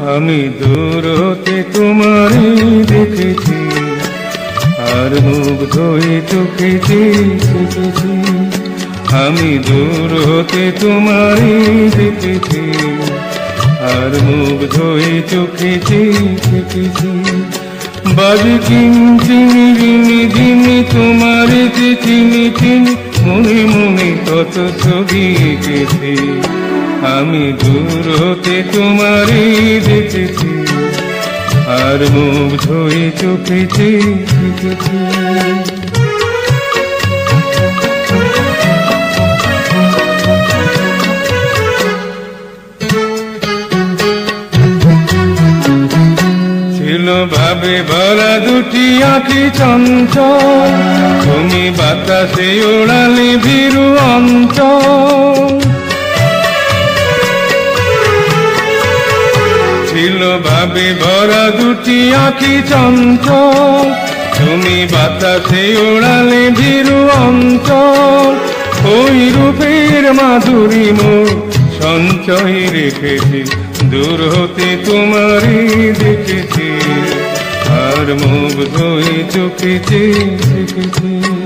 আমি দূর হতে তোমারই দেখেছি, আর মুগ্ধ হয়ে চোখেছি দেখেছি। আমি দূর হতে তোমারই দেখেছি, আর মুগ্ধ হয়ে চোখেছি দেখেছি। বাজে কিঞ্চিনি রিনি দিনি তোমার চিনি চিনি মনে মনে কত ছবি এঁকেছি। আমি দূর হতে তোমারই দেখেছি। আর মুখ ধুয়ে চোখেছি দেখেছি। ভাবে ভরা দুটি আঁখি চঞ্চল। বাতাসে ওড়ালে ভীরু অঞ্চল। ছিল ভাবে ভরা দুটি আঁখি চঞ্চল। তুমি বাতাসে ওড়ালে ভীরু অঞ্চল। ওই রূপের মাধুরী মোর সঞ্চয় রেখেছি। দূর হতে তোমারই দেখেছি। আর মুখ ধুয়ে চোখেছি দেখেছি।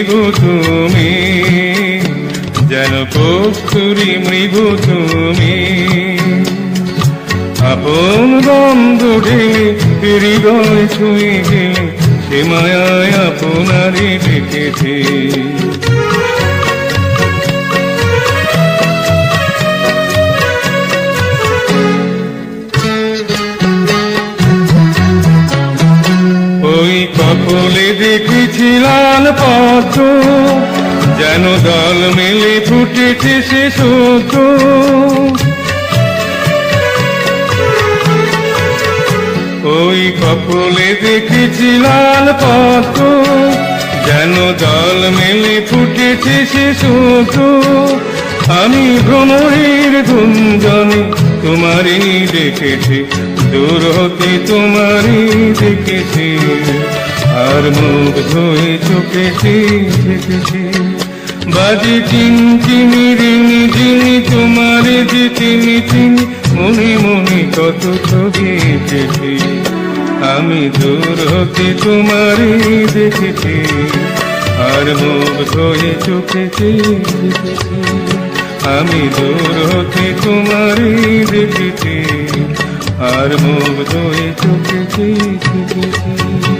কস্তুরি তুমি, যেন কস্তুরি মৃগ তুমি। আপন বন্ধ ঢেলে, হৃদয় ছুঁয়ে গেলে সে মায়ায় আপনারই ডেকেছি ওই কপলে দেখেছি লাল পদ্ম, যেন দল মেলে ফুটেছে সে সত্য ওই কপলে দেখেছি লাল পদ্ম, যেন দল মেলে ফুটেছে সে সত্য আমি ভ্রমণের গুঞ্জনে তোমারই দেখেছি, দূর হতে তোমারই দেখেছি। আর মুখ ধুয়ে চোখেছি দেখেছি। বাজে চিনি রিনি যিনি তোমার যে চিনি চিনি মনে মনে কত ছবি আমি দূর হতে তোমারই দেখেছি, আর মুখ ধুয়ে চোখে আমি দূর হতে তোমারই দেখেছি, আর মুখ ধুয়ে চোখেছি দেখেছি।